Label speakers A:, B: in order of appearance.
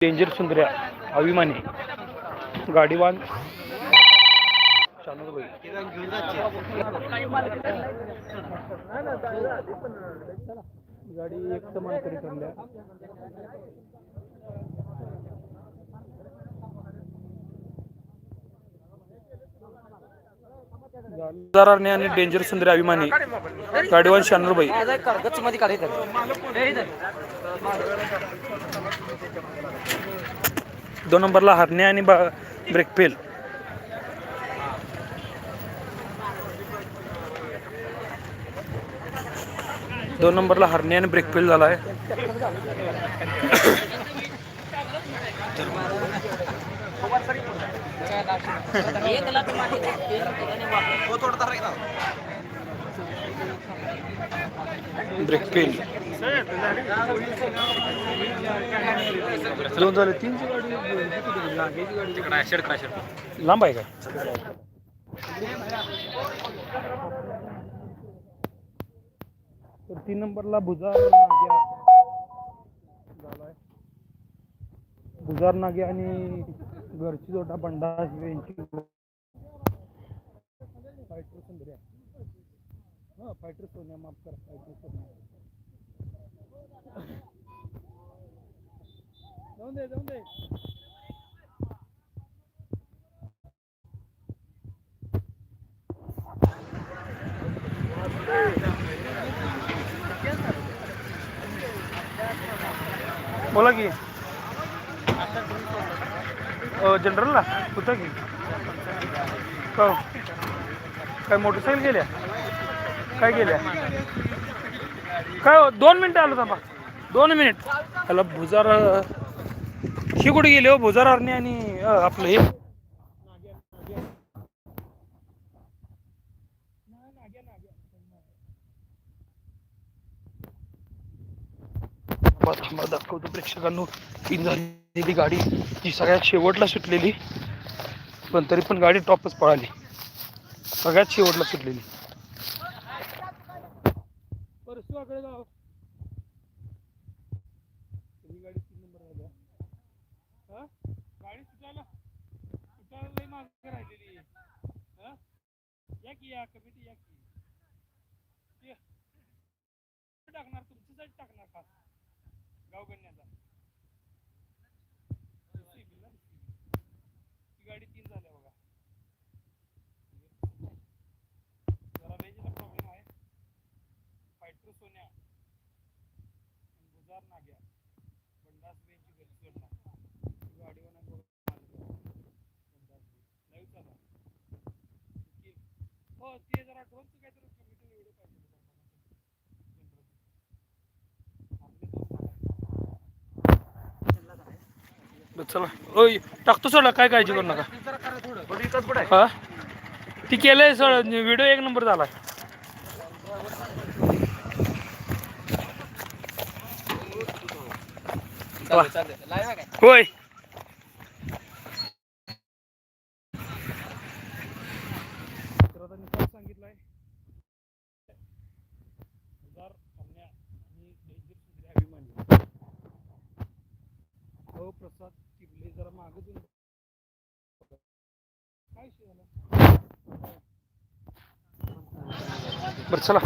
A: Danger सुंदर्या अभिमाने गाडीवान. गाडी एक समान करी जरारने आणि डेंजर सुंदर अभिमानी. गाडीवान शहाण्णव
B: काढायचं
A: दोन नंबरला हरणे आणि ब्रेक फेल दोन नंबरला हरणे आणि ब्रेक फेल झाला आहे ब्रेक फेल दोन झाले तीन लांब आहे काय? तर तीन नंबरला भुजार झालाय. भुजार नागे आणि घरची जोटा बंडा यांची फायटर सुंदर्या हां फायटर सोन्या माफ करा फायटर सोन्या. जाऊन दे जाऊन दे. बोला की. जनरलला? कुठं की हो. काय मोटरसायकल गेल्या? काय गेल्या? काय हो, दोन मिनटं आलो थांबा. दोन मिनिट. त्याला भुजार ही कुठे गेली हो? भुजार आरणी आणि आपलं हे? थांबा, थांबा, दाखवतो प्रेक्षकांनो. तीन झालेली गाडी. जी सगळ्यात शेवटला सुटलेली. पण तरी पण गाडी टॉपच पळाली. सगळ्यात शेवटला सुटलेली. परसुआकडे जाऊ गाडी तीन नंबर हा? गाडी सुटायला सुटायला राहिलेली या की या या टाकणार का टाकणार गावकन्याचा. ती गाडी तीन झाल्या बघा. जरा रेंजला प्रॉब्लेम आहे. फायटर सोन्या गुजार नाग्या. बंडास बेंची घरी सोडला गाडीवर नाही लाईव्ह चालू हो ते जरा ड्रोनचं काहीतरी कमिटी व्हिडिओ पाहिजे बरं, चला. ओय टाकतो सोडा काय काळजी करू नका. हा? ती केलंय सोड व्हिडिओ एक नंबर झाला. होय. सांगितलंय हजार कन्या आणि डेंजर सुंदरी अभिमानी हो प्रसाद टिबले जरा मागं देऊन. काय विषय झाला बरं चला.